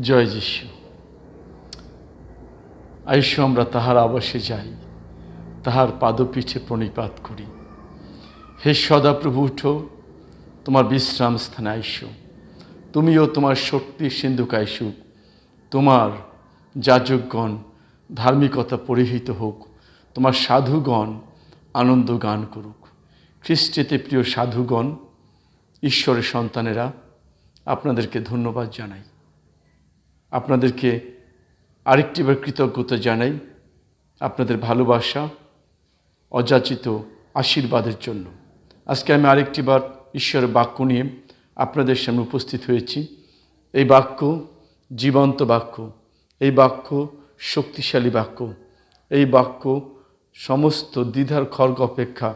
জয় যিশু। আয়ুষ আমরা তাহার আবাসে যাই, তাহার পাদপীঠে প্রণিপাত করি। হে সদাপ্রভু, উঠো, তোমার বিশ্রাম স্থানে আইসো। তুমিও তোমার শক্তি সিন্ধুক আইসু। তোমার যাজকগণ ধার্মিকতা পরিহিত হোক, তোমার সাধুগণ আনন্দ গান করুক। খ্রিস্টেতে প্রিয় সাধুগণ, ঈশ্বরের সন্তানেরা, আপনাদেরকে ধন্যবাদ জানাই। আপনাদেরকে আরেকটিবার কৃতজ্ঞতা জানাই আপনাদের ভালোবাসা, অযাচিত আশীর্বাদের জন্য। আজকে আমি আরেকটিবার ঈশ্বরের বাক্য নিয়ে আপনাদের সামনে উপস্থিত হয়েছি। এই বাক্য জীবন্ত বাক্য, এই বাক্য শক্তিশালী বাক্য, এই বাক্য সমস্ত দ্বিধার খর্গ অপেক্ষা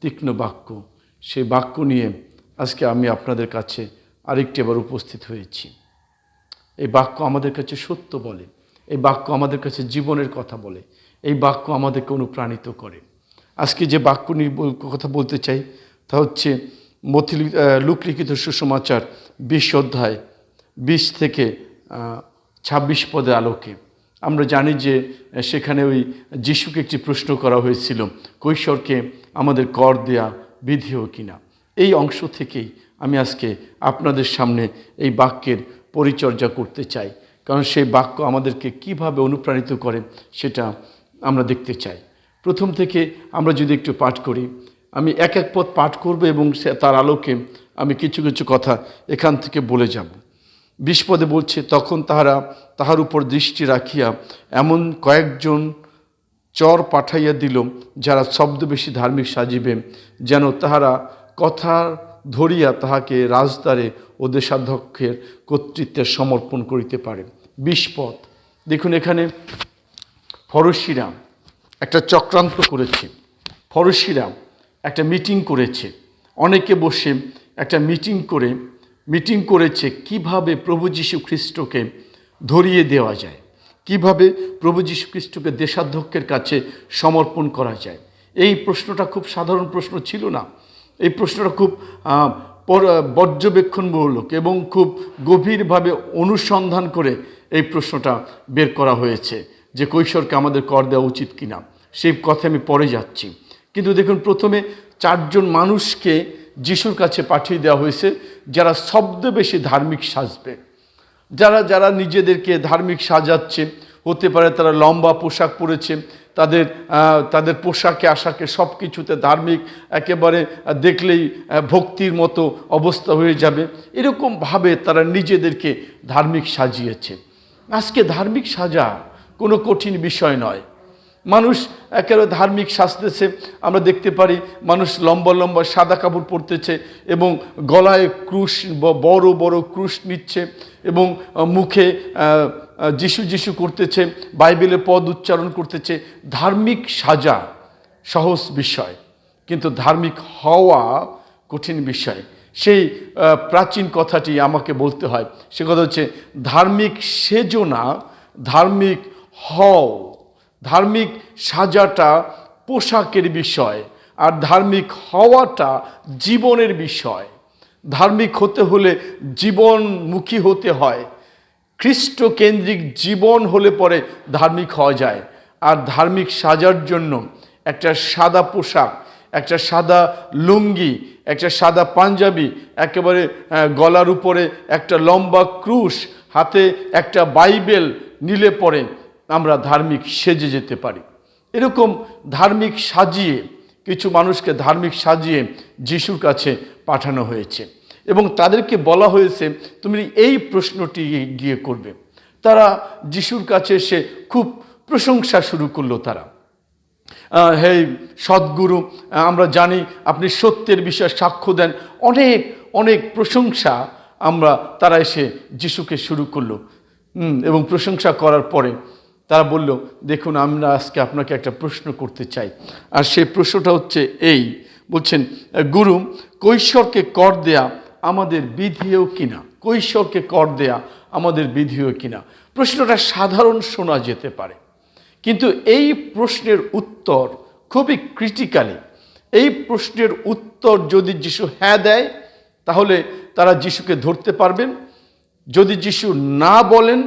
তীক্ষ্ণ বাক্য। সেই বাক্য নিয়ে আজকে আমি আপনাদের কাছে আরেকটি আবার উপস্থিত হয়েছি। এই বাক্য আমাদের কাছে সত্য বলে, এই বাক্য আমাদের কাছে জীবনের কথা বলে, এই বাক্য আমাদেরকে অনুপ্রাণিত করে। আজকে যে বাক্য নিয়ে কথা বলতে চাই তা হচ্ছে মথি লুকলিখিত সুসমাচার বিশ অধ্যায়, বিশ থেকে ছাব্বিশ পদে আলোকে। আমরা জানি যে সেখানে ওই যিশুকে একটি প্রশ্ন করা হয়েছিল, কৈশোরকে আমাদের কর দেয়া বিধিও কিনা। এই অংশ থেকেই আমি আজকে আপনাদের সামনে এই বাক্যের পরিচর্যা করতে চাই। কারণ সেই বাক্য আমাদেরকে কীভাবে অনুপ্রাণিত করে সেটা আমরা দেখতে চাই। প্রথম থেকে আমরা যদি একটু পাঠ করি, আমি এক এক পদ পাঠ করব এবং তার আলোকে আমি কিছু কিছু কথা এখান থেকে বলে যাব। বিশ পদে বলছে, তখন তাহারা তাহার উপর দৃষ্টি রাখিয়া এমন কয়েকজন চর পাঠাইয়া দিল, যারা শব্দ বেশি ধার্মিক সাজিবে, যেন তাহারা কথা ধরিয়া তাহাকে রাজদ্বারে ও দেশাধ্যক্ষের কর্তৃত্বে সমর্পণ করিতে পারে। বিষপথ। দেখুন এখানে ফরসিরা একটা চক্রান্ত করেছে। ফরসিরা একটা মিটিং করেছে। অনেকে বসে একটা মিটিং করে, মিটিং করেছে কীভাবে প্রভু যীশু খ্রিস্টকে ধরিয়ে দেওয়া যায়, কীভাবে প্রভু যীশু খ্রিস্টকে দেশাধ্যক্ষের কাছে সমর্পণ করা যায়। এই প্রশ্নটা খুব সাধারণ প্রশ্ন ছিল না। এই প্রশ্নটা খুব পর্যবেক্ষণমূলক এবং খুব গভীরভাবে অনুসন্ধান করে এই প্রশ্নটা বের করা হয়েছে যে কৈশোরকে আমাদের কর দেওয়া উচিত কিনা। সেই কথা আমি পরে যাচ্ছি। কিন্তু দেখুন, প্রথমে চারজন মানুষকে যিশুর কাছে পাঠিয়ে দেওয়া হয়েছে, যারা শব্দ বেশি ধার্মিক সাজবে। যারা যারা নিজেদেরকে ধার্মিক সাজাচ্ছে, হতে পারে তারা লম্বা পোশাক পরেছে তাদের তাদের পোশাকে, আশাকে সব কিছুতে ধার্মিক, একেবারে দেখলেই ভক্তির মতো অবস্থা হয়ে যাবে। এরকমভাবে তারা নিজেদেরকে ধার্মিক সাজিয়েছে। আজকে ধার্মিক সাজা কোনো কঠিন বিষয় নয়। মানুষ একেবারে ধার্মিক সাজতেছে। আমরা দেখতে পারি মানুষ লম্বা লম্বা সাদা কাপড় পরতেছে এবং গলায় ক্রুশ বড় বড় ক্রুশ নিচ্ছে এবং মুখে যিশু যিশু করতেছে বাইবেলের পদ উচ্চারণ করতেছে, ধার্মিক সাজা সহজ বিষয়, কিন্তু ধার্মিক হওয়া কঠিন বিষয়। সেই প্রাচীন কথাটি আমাকে বলতে হয়। সে কথা হচ্ছে, ধার্মিক সেজো না ধার্মিক হও, ধার্মিক সাজাটা পোশাকের বিষয়, আর ধার্মিক হওয়াটা জীবনের বিষয়। ধার্মিক হতে হলে জীবনমুখী হতে হয়। খ্রিস্ট কেন্দ্রিক জীবন হলে পরে ধার্মিক হওয়া যায়। আর ধার্মিক সাজার জন্য একটা সাদা পোশাক, একটা সাদা লুঙ্গি, একটা সাদা পাঞ্জাবি, একেবারে গলার উপরে একটা লম্বা ক্রুশ, হাতে একটা বাইবেল নিলে পরে আমরা ধার্মিক সেজে যেতে পারি। এরকম ধার্মিক সাজিয়ে, কিছু মানুষকে ধার্মিক সাজিয়ে যিশুর কাছে পাঠানো হয়েছে। এবং তাদেরকে বলা হয়েছে, তুমি এই প্রশ্নটি গিয়ে করবে। তারা যিশুর কাছে এসে খুব প্রশংসা শুরু করল তারা। হে সদ্গুরু, আমরা জানি আপনি সত্যের বিষয়ে সাক্ষ্য দেন। অনেক অনেক প্রশংসা আমরা, তারা এসে যিশুকে শুরু করল। এবং প্রশংসা করার পরে তারা বলল, দেখুন আমরা আজকে আপনাকে একটা প্রশ্ন করতে চাই। আর সেই প্রশ্নটা হচ্ছে এই, বলছেন, গুরু, কৈশোরকে কর দেয়া আমাদের বিধিও কিনা? কৈশোরকে কর দেয়া আমাদের বিধিও কিনা? প্রশ্নটা সাধারণ শোনা যেতে পারে। কিন্তু এই প্রশ্নের উত্তর খুবই ক্রিটিক্যালি এই প্রশ্নের উত্তর যদি যিশু হ্যাঁ দেয়, তাহলে তারা যিশুকে ধরতে পারবেন। যদি যিশু না বলেন,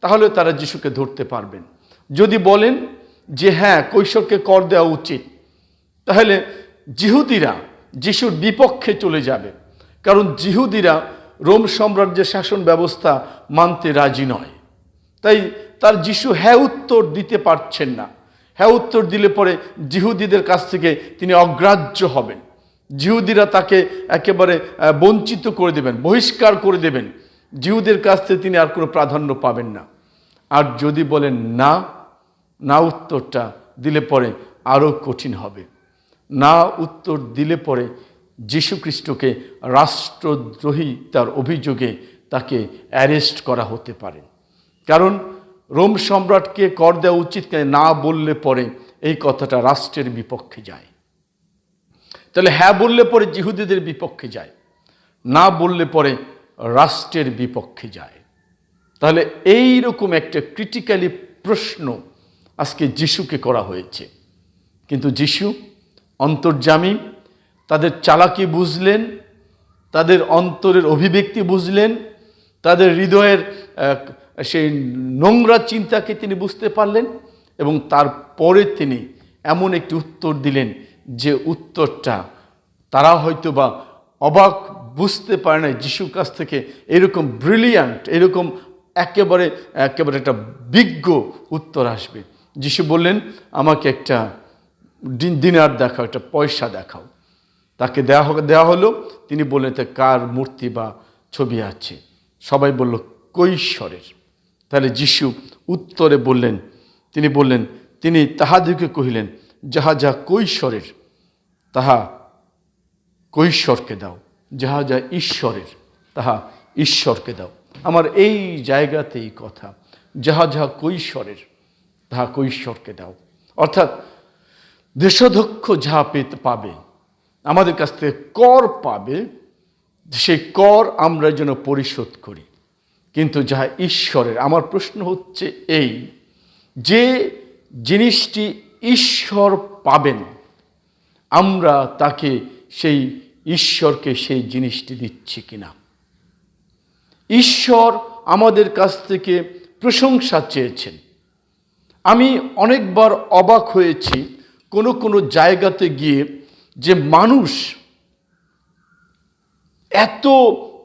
তাহলে তারা যিশুকে ধরতে পারবেন। যদি বলেন যে হ্যাঁ কৈশোরকে কর দেওয়া উচিত, তাহলে জিহুদিরা যিশুর বিপক্ষে চলে যাবে। কারণ জিহুদিরা রোম সাম্রাজ্যের শাসন ব্যবস্থা মানতে রাজি নয়। তাই তার যিশু হ্যাঁ উত্তর দিতে পারছেন না। হ্যাঁ উত্তর দিলে পরে জিহুদিদের কাছ থেকে তিনি অগ্রাহ্য হবেন। জিহুদিরা তাকে একেবারে বঞ্চিত করে দেবেন, বহিষ্কার করে দেবেন। জিহুদের কাছ থেকে তিনি আর কোনো প্রাধান্য পাবেন না। আর যদি বলেন না না উত্তরটা দিলে পরে আরও কঠিন হবে। না উত্তর দিলে পরে যীশু খ্রিস্টকে রাষ্ট্রদ্রোহী তার অভিযোগে তাকে অ্যারেস্ট করা হতে পারে। কারণ রোম সম্রাটকে কর দেওয়া উচিত না বললে পরে এই কথাটা রাষ্ট্রের বিপক্ষে যায়। তাহলে হ্যাঁ বললে পরে জিহুদিদের বিপক্ষে যায়। না বললে পরে রাষ্ট্রের বিপক্ষে যায়। তাহলে এই রকম একটা ক্রিটিক্যালি প্রশ্ন আজকে যিশুকে করা হয়েছে। কিন্তু যিশু অন্তর্জামী তাদের চালাকি বুঝলেন, তাদের অন্তরের অভিব্যক্তি বুঝলেন, তাদের হৃদয়ের সেই নোংরা চিন্তাকে তিনি বুঝতে পারলেন এবং তারপরে তিনি এমন একটি উত্তর দিলেন যে উত্তরটা তারা হয়তো বা অবাক বুঝতে পারে না যিশুর কাছ থেকে। এরকম ব্রিলিয়ান্ট এরকম একেবারে একেবারে একটা বিজ্ঞ উত্তর আসবে। যিশু বললেন, আমাকে একটা দিন, দিনার দেখাও, একটা পয়সা দেখাও। তাকে হোক দেওয়া হলো, তিনি বললেন, তা কার মূর্তি বা ছবি আছে? সবাই বলল কৈশ্বরের তাহলে যিশু উত্তরে বললেন, তিনি বললেন, তিনি তাহাদিকে কহিলেন, যাহা যা কৈশ্বরের তাহা কৈশ্বরকে দাও। যাহা যা ঈশ্বরের, তাহা ঈশ্বরকে দাও। আমার এই জায়গাতেই কথা, যাহা যাহা কৈশ্বরের তাহা কৈশ্বরকে দাও। অর্থাৎ দেশাধ্যক্ষ যাহা পেতে পাবে আমাদের কাছ থেকে কর পাবে, সেই কর আমরা যেন পরিশোধ করি। কিন্তু যাহা ঈশ্বরের, আমার প্রশ্ন হচ্ছে এই, যে জিনিসটি ঈশ্বর পাবেন, আমরা তাকে সেই ঈশ্বরকে সেই জিনিসটি দিচ্ছি কিনা? ঈশ্বর আমাদের কাছ থেকে প্রশংসা চেয়েছেন। আমি অনেকবার অবাক হয়েছি, কোনো কোনো জায়গাতে গিয়ে যে মানুষ এত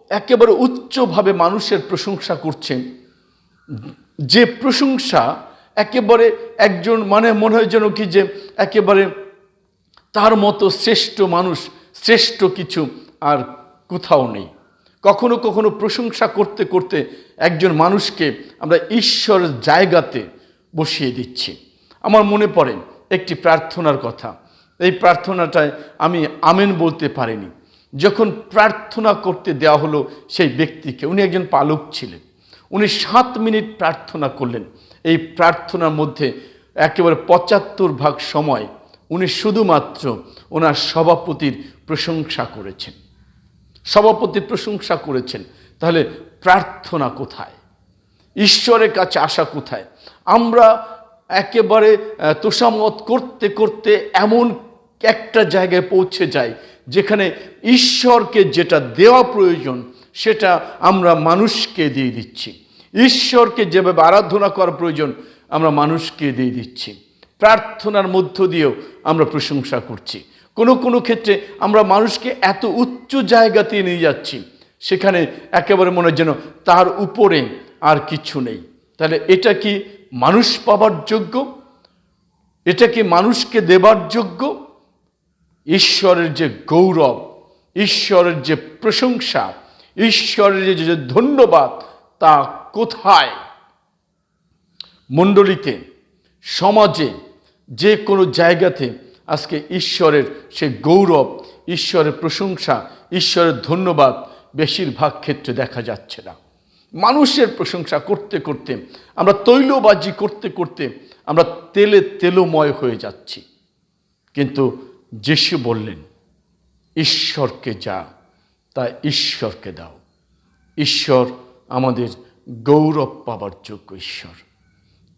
একেবারে উচ্চভাবে মানুষের প্রশংসা করছেন, যে প্রশংসা একেবারে একজন মানে মনে হয় যেন কি যে একেবারে তার মতো শ্রেষ্ঠ মানুষ, শ্রেষ্ঠ কিছু আর কোথাও নেই। কখনো কখনো প্রশংসা করতে করতে একজন মানুষকে আমরা ঈশ্বরের জায়গাতে বসিয়ে দিচ্ছি। আমার মনে পড়ে একটি প্রার্থনার কথা। এই প্রার্থনাটায় আমি আমেন বলতে পারিনি। যখন প্রার্থনা করতে দেওয়া হলো সেই ব্যক্তিকে, উনি একজন পালক ছিলেন। উনি সাত মিনিট প্রার্থনা করলেন। এই প্রার্থনার মধ্যে একেবারে পঁচাত্তর ভাগ সময় উনি শুধুমাত্র ওনার সভাপতির প্রশংসা করেছেন। সভাপতির প্রশংসা করেছেন। তাহলে প্রার্থনা কোথায়? ঈশ্বরের কাছে আসা কোথায়? আমরা একেবারে তোষামত করতে করতে এমন একটা জায়গায় পৌঁছে যাই যেখানে ঈশ্বরকে যেটা দেওয়া প্রয়োজন, সেটা আমরা মানুষকে দিয়ে দিচ্ছি। ঈশ্বরকে যেভাবে আরাধনা করা প্রয়োজন, আমরা মানুষকে দিয়ে দিচ্ছি। প্রার্থনার মধ্য দিয়েও আমরা প্রশংসা করছি। কোনো কোনো ক্ষেত্রে আমরা মানুষকে এত উচ্চ জায়গাতে নিয়ে যাচ্ছি, সেখানে একেবারে মনে যেন তার উপরে আর কিছু নেই। তাহলে এটা কি মানুষ পাবার যোগ্য? এটা কি মানুষকে দেবার যোগ্য? ঈশ্বরের যে গৌরব, ঈশ্বরের যে প্রশংসা, ঈশ্বরের যে ধন্যবাদ, তা কোথায়? মণ্ডলীতে, সমাজে, যে কোনো জায়গাতে আজকে ঈশ্বরের সে গৌরব, ঈশ্বরের প্রশংসা, ঈশ্বরের ধন্যবাদ বেশিরভাগ ক্ষেত্রে দেখা যাচ্ছে না। মানুষের প্রশংসা করতে করতে, আমরা তৈলবাজি করতে করতে আমরা তেলে তেলময় হয়ে যাচ্ছি। কিন্তু যিশু বললেন, ঈশ্বরকে যা তা ঈশ্বরকে দাও। ঈশ্বর আমাদের গৌরব পাবার যোগ্য ঈশ্বর।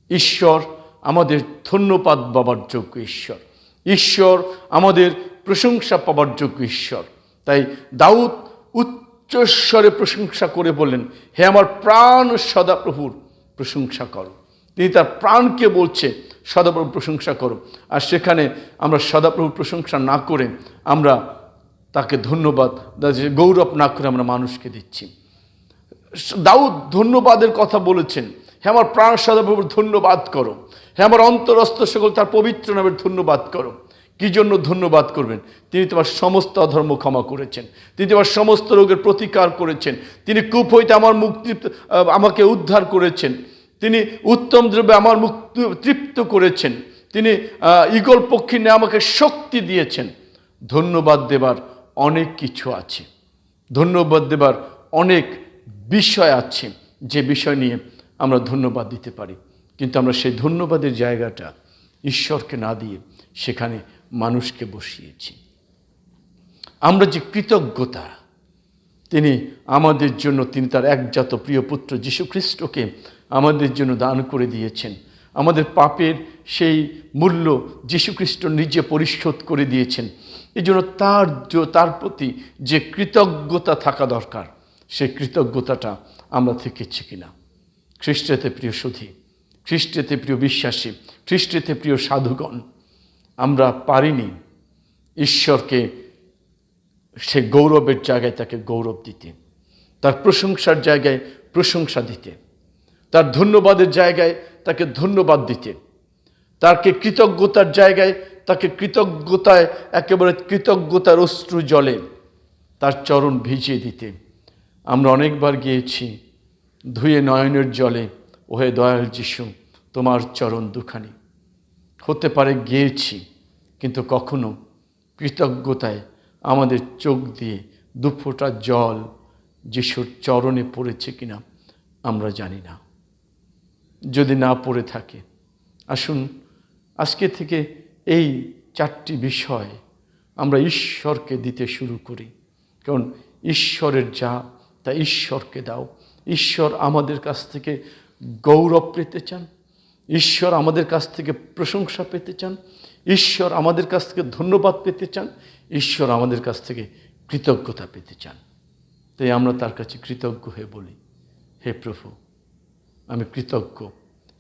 ঈশ্বর আমাদের ধন্যবাদ পাবার যোগ্য ঈশ্বর। ঈশ্বর আমাদের প্রশংসা পাবার যোগ্য ঈশ্বর। তাই দাউদ উচ্চ উচ্চস্বরে প্রশংসা করে বললেন, হে আমার প্রাণ সদাপ্রভুর প্রশংসা করো। তিনি তার প্রাণকে বলছে সদাপ্রভুর প্রশংসা করো। আর সেখানে আমরা সদাপ্রভুর প্রশংসা না করে আমরা তাকে ধন্যবাদ গৌরব না করে আমরা মানুষকে দিচ্ছি। দাউদ ধন্যবাদের কথা বলেছেন হ্যাঁ আমার প্রাণ সদাপ্রভুর ধন্যবাদ করো। হ্যাঁ আমার অন্তরস্থ সকল তার পবিত্র নামের ধন্যবাদ করো। কী জন্য ধন্যবাদ করবেন? তিনি তোমার সমস্ত অধর্ম ক্ষমা করেছেন। তিনি তোমার সমস্ত রোগের প্রতিকার করেছেন। তিনি কূপ হইতে আমার মুক্তি আমাকে উদ্ধার করেছেন। তিনি উত্তম দ্রব্যে আমার মুক্তি তৃপ্ত করেছেন। তিনি ইগল নিয়ে আমাকে শক্তি দিয়েছেন। ধন্যবাদ দেবার অনেক কিছু আছে। ধন্যবাদ দেবার অনেক বিষয় আছে। যে বিষয় নিয়ে আমরা ধন্যবাদ দিতে পারি। কিন্তু আমরা সেই ধন্যবাদের জায়গাটা ঈশ্বরকে না দিয়ে সেখানে মানুষকে বসিয়েছি। আমরা যে কৃতজ্ঞতা, তিনি আমাদের জন্য, তিনি তার একজাত প্রিয় পুত্র যীশুখ্রিস্টকে আমাদের জন্য দান করে দিয়েছেন। আমাদের পাপের সেই মূল্য যীশুখ্রিস্ট নিজে পরিশোধ করে দিয়েছেন। এই জন্য তার তার প্রতি যে কৃতজ্ঞতা থাকা দরকার সেই কৃতজ্ঞতাটা আমরা থেকেছি কিনা। খ্রিস্টেতে প্রিয় সুধী, খ্রিস্টেতে প্রিয় বিশ্বাসী, খ্রিস্টেতে প্রিয় সাধুগণ, আমরা পারিনি ঈশ্বরকে সে গৌরবের জায়গায় তাকে গৌরব দিতে, তার প্রশংসার জায়গায় প্রশংসা দিতে। তার ধন্যবাদের জায়গায় তাকে ধন্যবাদ দিতে তাকে কৃতজ্ঞতার জায়গায় তাকে কৃতজ্ঞতায়, একেবারে কৃতজ্ঞতার অশ্রু জলে তার চরণ ভিজিয়ে দিতে আমরা অনেকবার গিয়েছি ধুয়ে নয়নের জলে, ওহে দয়াল যিশু, তোমার চরণ দুখানি। হতে পারে গিয়েছি, কিন্তু কখনো কৃতজ্ঞতায় আমাদের চোখ দিয়ে দুফোটা জল যিশুর চরণে পড়েছে কিনা আমরা জানি না। যদি না পড়ে থাকে। আসুন, আজকে থেকে এই চারটি বিষয় আমরা ঈশ্বরকে দিতে শুরু করি। কারণ ঈশ্বরের যা, তা ঈশ্বরকে দাও। ঈশ্বর আমাদের কাছ থেকে গৌরব পেতে চান। ঈশ্বর আমাদের কাছ থেকে প্রশংসা পেতে চান। ঈশ্বর আমাদের কাছ থেকে ধন্যবাদ পেতে চান। ঈশ্বর আমাদের কাছ থেকে কৃতজ্ঞতা পেতে চান। তাই আমরা তার কাছে কৃতজ্ঞ হয়ে বলি, হে প্রভু আমি কৃতজ্ঞ।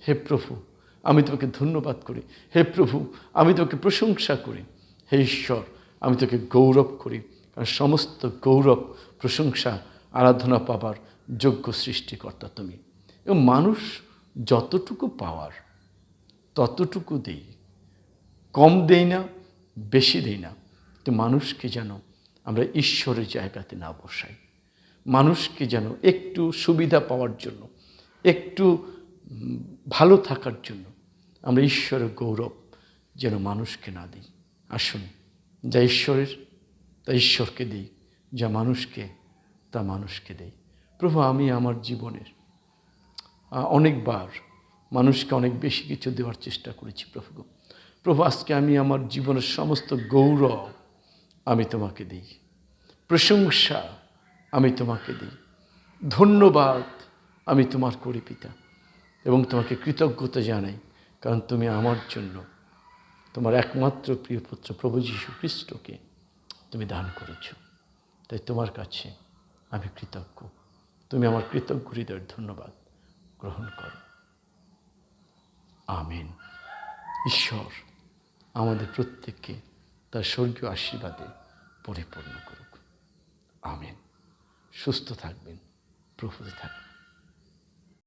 হে প্রভু, আমি তোমাকে ধন্যবাদ করি। হে প্রভু, আমি তোমাকে প্রশংসা করি। হে ঈশ্বর, আমি তোকে গৌরব করি। কারণ সমস্ত গৌরব, প্রশংসা, আরাধনা পাবার যোগ্য সৃষ্টিকর্তা তুমি। এবং মানুষ যতটুকু পাওয়ার, ততটুকু দেই। কম দেই না, বেশি দেই না। তো মানুষকে যেন আমরা ঈশ্বরের জায়গাতে না বসাই। মানুষকে যেন একটু সুবিধা পাওয়ার জন্য একটু ভালো থাকার জন্য আমরা ঈশ্বরের গৌরব যেন মানুষকে না দিই। আসুন, যা ঈশ্বরের, তা ঈশ্বরকে দিই। যা মানুষকে, তা মানুষকে দেই। প্রভু, আমি আমার জীবনের অনেকবার মানুষকে অনেক বেশি কিছু দেওয়ার চেষ্টা করেছি প্রভু প্রভু, আজকে আমি আমার জীবনের সমস্ত গৌরব আমি তোমাকে দিই। প্রশংসা আমি তোমাকে দিই। ধন্যবাদ আমি তোমার করি পিতা, এবং তোমাকে কৃতজ্ঞতা জানাই, কারণ তুমি আমার জন্য তোমার একমাত্র প্রিয় পুত্র প্রভু যীশু খ্রিস্টকে তুমি দান করেছ। তাই তোমার কাছে আমি কৃতজ্ঞ। তুমি আমার কৃতজ্ঞ হৃদয়ের ধন্যবাদ গ্রহণ করো। আমিন। ঈশ্বর আমাদের প্রত্যেককে তার স্বর্গীয় আশীর্বাদে পরিপূর্ণ করুক। আমিন। সুস্থ থাকবেন, প্রভুতে থাকবেন।